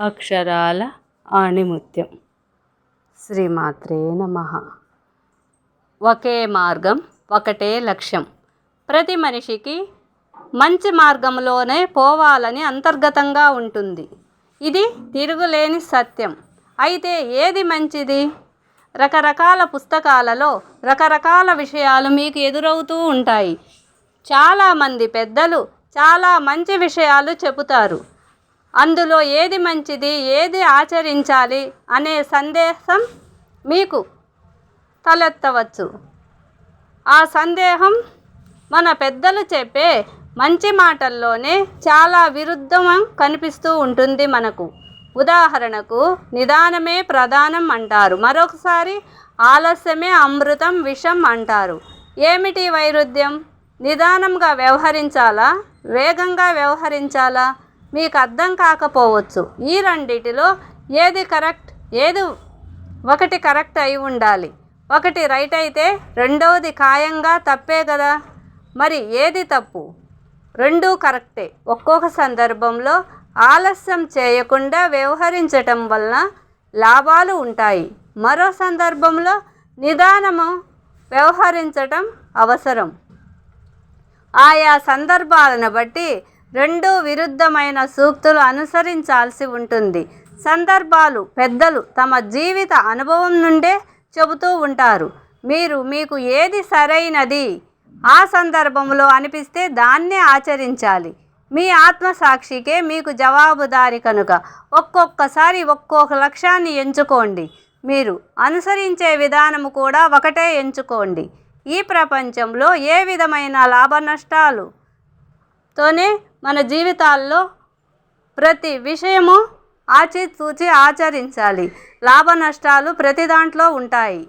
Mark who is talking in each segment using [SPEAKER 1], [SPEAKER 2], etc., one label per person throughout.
[SPEAKER 1] అక్షరాల ఆణిముత్యం. శ్రీమాత్రే నమ. ఒకే మార్గం ఒకటే లక్ష్యం. ప్రతి మనిషికి మంచి మార్గంలోనే పోవాలని అంతర్గతంగా ఉంటుంది. ఇది తిరుగులేని సత్యం. అయితే ఏది మంచిది? రకరకాల పుస్తకాలలో రకరకాల విషయాలు మీకు ఎదురవుతూ ఉంటాయి. చాలామంది పెద్దలు చాలా మంచి విషయాలు చెబుతారు. అందులో ఏది మంచిది ఏది ఆచరించాలి అనే సందేశం మీకు తలెత్తవచ్చు. ఆ సందేహం మన పెద్దలు చెప్పే మంచి మాటల్లోనే చాలా విరుద్ధం కనిపిస్తూ ఉంటుంది మనకు. ఉదాహరణకు నిదానమే ప్రధానం అంటారు. మరొకసారి ఆలస్యమే అమృతం విషం అంటారు. ఏమిటి వైరుధ్యం? నిదానంగా వ్యవహరించాలా? వేగంగా వ్యవహరించాలా? మీకు అర్థం కాకపోవచ్చు. ఈ రెండిటిలో ఏది కరెక్ట్ ఏది ఒకటి కరెక్ట్ అయి ఉండాలి. ఒకటి రైట్ అయితే రెండవది ఖాయంగా తప్పే కదా? మరి ఏది తప్పు? రెండూ కరెక్టే. ఒక్కొక్క సందర్భంలో ఆలస్యం చేయకుండా వ్యవహరించటం వలన లాభాలు ఉంటాయి. మరో సందర్భంలో నిదానము వ్యవహరించటం అవసరం. ఆయా సందర్భాలను బట్టి రెండు విరుద్ధమైన సూక్తులు అనుసరించాల్సి ఉంటుంది. సందర్భాలు పెద్దలు తమ జీవిత అనుభవం నుండే చెబుతూ ఉంటారు. మీరు మీకు ఏది సరైనది? ఆ సందర్భంలో అనిపిస్తే దాన్నే ఆచరించాలి. మీ ఆత్మసాక్షికే మీకు జవాబుదారి కనుక. ఒక్కొక్కసారి ఒక్కొక్క లక్ష్యాన్ని ఎంచుకోండి. మీరు అనుసరించే విధానము కూడా ఒకటే ఎంచుకోండి. ఈ ప్రపంచంలో ఏ విధమైన లాభ నష్టాలు తోనే మన జీవితాల్లో ప్రతి విషయము ఆచితూచి ఆచరించాలి. లాభ నష్టాలు ప్రతి దాంట్లో ఉంటాయి.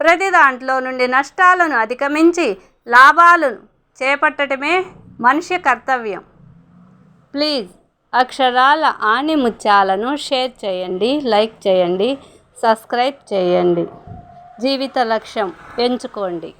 [SPEAKER 1] ప్రతి దాంట్లో నుండి నష్టాలను అధిగమించి లాభాలను చేపట్టడమే మనిషి కర్తవ్యం. ప్లీజ్ అక్షరాల ఆణిముత్యాలను షేర్ చేయండి లైక్ చేయండి సబ్స్క్రైబ్ చేయండి. జీవిత లక్ష్యం ఎంచుకోండి.